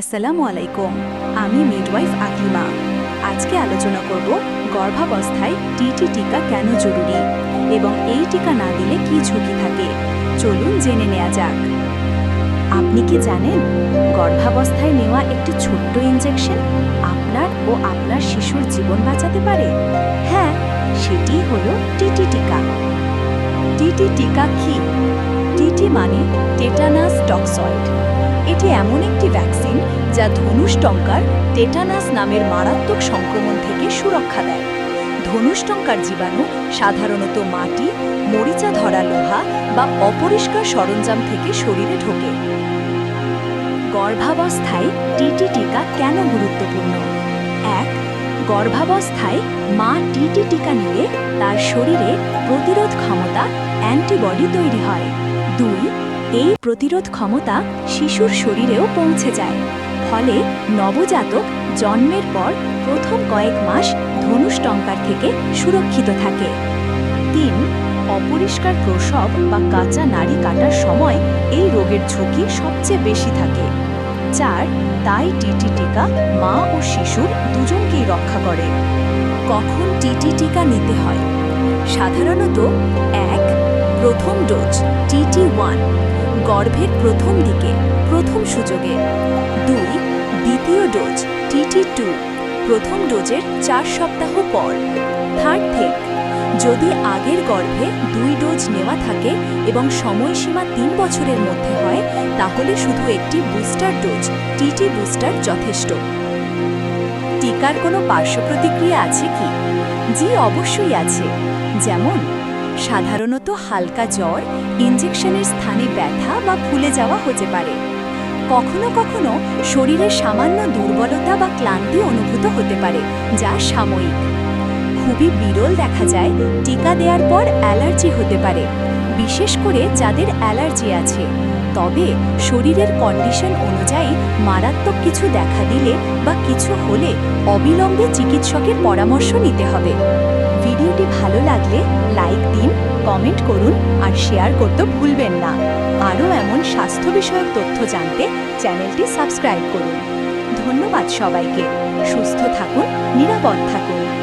আসসালামু আলাইকুম, আমি মিডওয়াইফ আকলিমা আজকে আলোচনা করব গর্ভাবস্থায় টিটি টিকা কেন জরুরি এবং এই টিকা না দিলে কি ঝুঁকি থাকে। চলুন জেনে নেওয়া যাক। আপনি কি জানেন, গর্ভাবস্থায় নেওয়া একটি ছোট্ট ইনজেকশন আপনার ও আপনার শিশুর জীবন বাঁচাতে পারে? হ্যাঁ সেটি হলো টিটি টিকা। টিটি টিকা কি? টিটি মানে টেটানাস টক্সয়েড। এটি এমন একটি ভ্যাকসিন যা ধনুষ্টঙ্কার টেটানাস নামের মারাত্মক সংক্রমণ থেকে সুরক্ষা দেয়। ধনুষ্টঙ্কার জীবাণু সাধারণত মাটি, মরিচা ধরা লোহা বা অপরিষ্কার সরঞ্জাম থেকে শরীরে ঢোকে। গর্ভাবস্থায় টিটি টিকা কেন গুরুত্বপূর্ণ? এক, গর্ভাবস্থায় মা টিটি টিকা নিলে তার শরীরে প্রতিরোধ ক্ষমতা অ্যান্টিবডি তৈরি হয়। দুই এই প্রতিরোধ ক্ষমতা শিশুর শরীরেও পৌঁছে যায়। ফলে নবজাতক জন্মের পর প্রথম কয়েক মাস ধনুষ্টঙ্কার থেকে সুরক্ষিত থাকে। তিন, অপরিষ্কার প্রসব বা কাঁচা নাড়ি কাটার সময় এই রোগের ঝুঁকি সবচেয়ে বেশি থাকে। চার, তাই টিটি টিকা মা ও শিশুর দুজনকেই রক্ষা করে। কখন টিটি টিকা নিতে হয়? সাধারণত এক প্রথম ডোজ টিটি ওয়ান গর্ভের প্রথম দিকে, প্রথম সুযোগে। দুই, দ্বিতীয় ডোজ টিটি টু প্রথম ডোজের চার সপ্তাহ পর। থার্ড থেক যদি আগের গর্ভে দুই ডোজ নেওয়া থাকে এবং সময়সীমা তিন বছরের মধ্যে হয়, তাহলে শুধু একটি বুস্টার ডোজ টিটি বুস্টার যথেষ্ট। টিকার কোনো পার্শ্ব প্রতিক্রিয়া আছে কি? জি অবশ্যই আছে। যেমন সাধারণত হালকা জ্বর ইঞ্জেকশনের স্থানে ব্যথা বা ফুলে যাওয়া হতে পারে। কখনো কখনো শরীরে সামান্য দুর্বলতা বা ক্লান্তি অনুভূত হতে পারে, যা সাময়িক। খুবই বিরল দেখা যায়, টিকা দেওয়ার পর অ্যালার্জি হতে পারে, বিশেষ করে যাদের অ্যালার্জি আছে। তবে শরীরের কন্ডিশন অনুযায়ী মারাত্মক কিছু দেখা দিলে বা কিছু হলে অবিলম্বে চিকিৎসকের পরামর্শ নিতে হবে। ভিডিওটি ভালো লাগলে লাইক দিন, কমেন্ট করুন আর শেয়ার করতে ভুলবেন না। আরও এমন স্বাস্থ্য বিষয়ক তথ্য জানতে চ্যানেলটি সাবস্ক্রাইব করুন। ধন্যবাদ সবাইকে। সুস্থ থাকুন, নিরাপদ থাকুন।